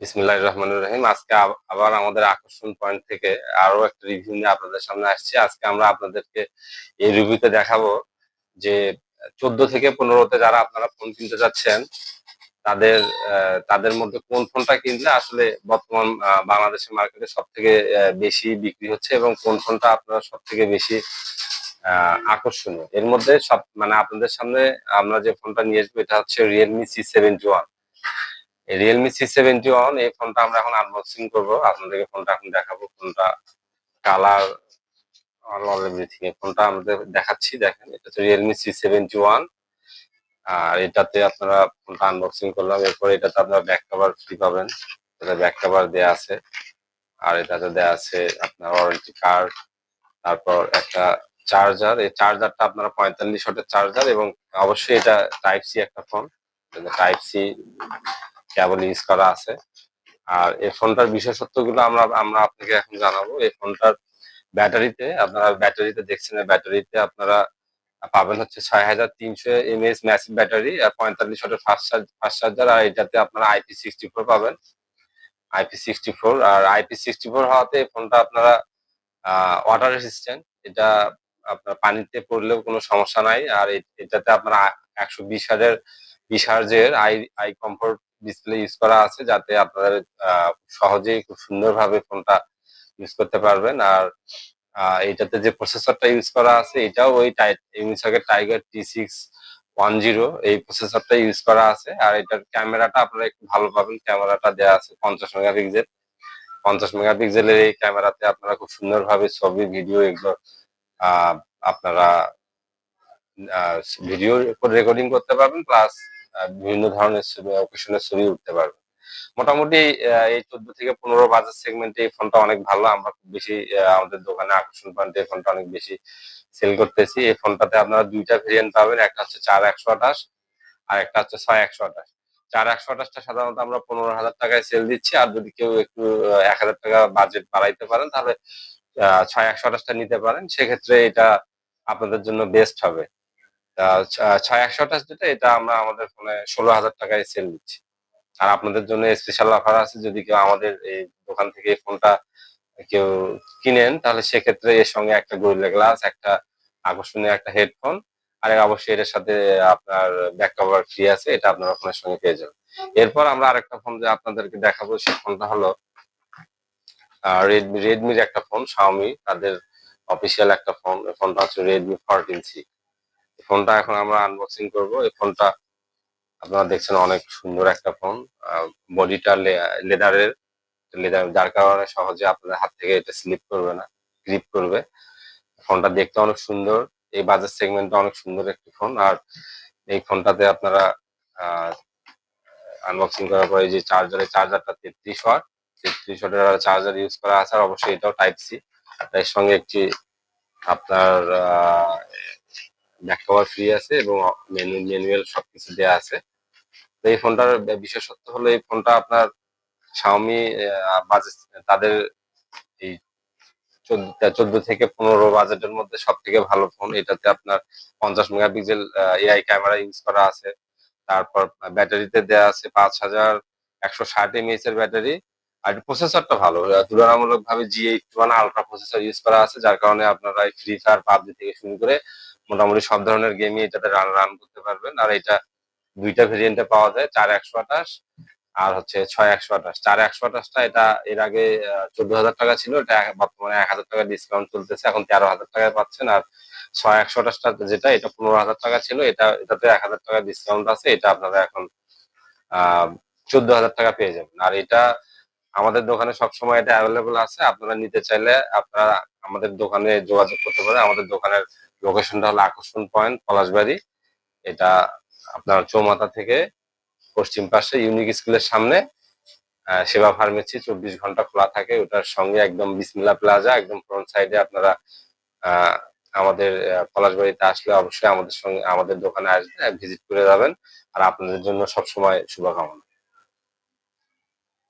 বিসমিল্লাহ রহমানুর রহিম। আজকে আবার আমাদের আকর্ষণ পয়েন্ট থেকে আরও একটা রিভিউ নিয়ে আপনাদের সামনে আসছি। আজকে আমরা আপনাদেরকে এই রিভিউতে দেখাবো যে চোদ্দ থেকে পনেরোতে যারা আপনারা ফোন কিনতে যাচ্ছেন তাদের তাদের মধ্যে কোন ফোনটা কিনলে আসলে বর্তমান বাংলাদেশের মার্কেটে সব থেকে বেশি বিক্রি হচ্ছে এবং কোন ফোনটা আপনারা সব থেকে বেশি আকর্ষণীয়। এর মধ্যে সব মানে আপনাদের সামনে আমরা যে ফোনটা নিয়ে আসব, এটা হচ্ছে Realme C seventy one Realme C seventy one এই ফোনটা আমরা এখন আনবক্সিং করব। আপনাদেরকে ফোনটা এখন দেখাবো, ফোনটা কালার ফোনটা আমাদের দেখাচ্ছি, দেখেন, এটা হচ্ছে রিয়েলমি সি সেভেন্টি ওয়ান আর এটাতে আপনারা ফোনটা আনবক্সিং করলাম, এরপর এটাতে আপনারা ব্যাক কভার ফ্রি পাবেন। এটা ব্যাক কভার দেওয়া আছে। আর এটাতে দেওয়া আছে আপনার ওয়ারেন্টি কার্ড তারপর একটা চার্জার এই চার্জারটা আপনারা পঁয়তাল্লিশ ওয়াটের চার্জার এবং অবশ্যই এটা টাইপ সি একটা phone type C cable use করা আছে। আর এই ফোনটার বিশেষত্বগুলো আমরা আমরা আপনাকে এখন জানাব। এই ফোনটার ব্যাটারিতে আপনারা ব্যাটারিতে দেখছেন ব্যাটারিতে আপনারা পাবেন হচ্ছে ছয় হাজার তিনশো এমএএস ম্যাসিভ ব্যাটারি আর পঁয়তাল্লিশ ওয়াটের ফাস্ট চার্জ ফাস্ট চার্জার আর এটাতে আপনারা আইপি সিক্সটি ফোর পাবেন। আইপি সিক্সটি ফোর আর আইপি সিক্সটি ফোর হওয়াতে এই ফোনটা আপনারা ওয়াটার রেসিস্ট্যান্ট এটা আপনার পানিতে পড়লেও কোনো সমস্যা নাই। আর এটাতে আপনারা একশো বিশ হাজার, বিশ হার্জের eye eye comfort display use করা আছে যাতে আপনাদের সহজেই খুব সুন্দরভাবে ফোনটা ইউজ করতে পারবেন। আর এটাতে যে প্রসেসরটা ইউজ করা আছে, এটাও ওই ইউনিসকের tiger T six one zero এই প্রসেসরটা ইউজ করা আছে। আর এটার ক্যামেরাটা আপনারা একটু ভালো পাবেন। ক্যামেরাটা দেওয়া আছে পঞ্চাশ মেগাপিক্সেল। পঞ্চাশ মেগাপিক্সেলের এই ক্যামেরাতে আপনারা খুব সুন্দরভাবে ছবি ভিডিও এগুলো আপনারা ভিডিও রেকর্ডিং করতে পারবেন। প্লাস বিভিন্ন ধরনের অকেশনের ছবি উঠতে পারবেন মোটামুটি এই চোদ্দ থেকে পনেরো বাজার সেগমেন্টে এই ফোনটা অনেক ভালো। আমরা খুব বেশি আমাদের দোকানে আকর্ষণ পয়েন্টে এই ফোনটা অনেক বেশি সেল করতেছি। এই ফোনটাতে আপনারা দুইটা ভেরিয়েন্ট পাবেন। একটা হচ্ছে চার একশো আঠাশ আর একটা হচ্ছে ছয় একশো আঠাশ। চার একশো আঠাশটা সাধারণত আমরা পনেরো হাজার টাকায় সেল দিচ্ছি। আর যদি কেউ একটু এক হাজার টাকা বাজেট বাড়াইতে পারেন, তাহলে ছয় একশো আঠাশটা নিতে পারেন। সেক্ষেত্রে এটা আপনাদের জন্য বেস্ট হবে। ছয় একশো আঠাশ যেটা, এটা আমরা আমাদের ফোনে ষোলো হাজার টাকায় সেল দিচ্ছি আর আপনাদের জন্য স্পেশাল অফার আছে, যদি কেউ আমাদের এই দোকান থেকে এই ফোনটা কেউ কিনেন, তাহলে সেক্ষেত্রে এর সঙ্গে একটা গরিলা গ্লাস একটা আকর্ষণীয় একটা হেডফোন আর অবশ্যই এটার সাথে আপনার ব্যাক কভার ফ্রি আছে, এটা আপনারা ফোনের সঙ্গে পেয়ে যাবেন। এরপর আমরা আরেকটা ফোন যে আপনাদেরকে দেখাবো সেই ফোনটা হলো রেডমি রেডমির একটা ফোন শাওমি তাদের অফিসিয়াল একটা ফোন ফোনটা হচ্ছে রেডমি ফোরটিন সি ফোনটা এখন আমরা আনবক্সিং করব। এই ফোনটা আপনারা দেখছেন অনেক সুন্দর একটা ফোন। বডিটা লেদারের লেদার যার কারণে সহজে আপনাদের হাত থেকে এটা স্লিপ করবে না গ্রিপ করবে। ফোনটা দেখতে অনেক সুন্দর। এই বাজার সেগমেন্টটা অনেক সুন্দর একটি ফোন। আর এই ফোনটাতে আপনারা আনবক্সিং করার পরে যে চার্জারের চার্জারটা তেত্রিশ ওয়াট তেত্রিশ ওয়াটের চার্জার ইউজ করা আছে, আর অবশ্যই এটাও টাইপ সি এর সঙ্গে একটি আপনার ব্যাক কভার ফ্রি আছে এবং ম্যানুয়াল সবকিছু দেওয়া আছে। তো এই ফোনটার বিশেষত্ব হলো এই ফোনটা আপনার শাওমি বাজেট তাদের এই চোদ্দ থেকে পনেরো বাজেটের মধ্যে সব থেকে ভালো ফোন। এটাতে আপনার পঞ্চাশ মেগাপিক্সেল এআই ক্যামেরা ইউজ করা আছে। তারপর ব্যাটারিতে দেওয়া আছে পাঁচ হাজার একশো ষাট এমএএস এর ব্যাটারি। আর প্রসেসরটা ভালো। তুলনামূলক ভাবে G eight one ultra processor use করা আছে, যার কারণে আপনারা ফ্রি ফায়ার পাবজি থেকে শুরু করে মোটামুটি সব ধরনের গেমই এটাতে রান রান করতে পারবেন। আর এটা দুইটা ভেরিয়েন্টে পাওয়া যায়, চার একশো আঠাশ আর হচ্ছে ছয় একশো আঠাশ। চার একশো আঠাশটা এটা এর আগে চোদ্দ হাজার টাকা ছিল, এটা বর্তমানে এক হাজার টাকা ডিসকাউন্ট চলতেছে, এখন তেরো হাজার টাকায় পাচ্ছেন। আর ছয় একশো আঠাশটা যেটা, এটা পনেরো হাজার টাকা ছিল, এটা, এটাতে এক হাজার টাকা ডিসকাউন্ট আছে, এটা আপনারা এখন চোদ্দ হাজার টাকা পেয়ে যাবেন। আর এটা আমাদের দোকানে সবসময় এটা অ্যাভেলেবল আছে, আপনারা নিতে চাইলে আপনারা আমাদের দোকানে যোগাযোগ করতে পারেন। আমাদের দোকানের লোকেশনটা হলো আকর্ষণ পয়েন্ট, পলাশবাড়ি। এটা আপনার চৌমাথা থেকে পশ্চিম পাশে ইউনিক স্কুলের সামনে। সেবা ফার্মেসি, চব্বিশ ঘণ্টা খোলা থাকে। ওটার সঙ্গে একদম বিসমিল্লা প্লাজা, একদম ফ্রন্ট সাইডে আপনারা আমাদের পলাশবাড়িতে আসলে অবশ্যই আমাদের সঙ্গে, আমাদের দোকানে আসবেন ভিজিট করে যাবেন। আর আপনাদের জন্য সবসময় শুভকামনা।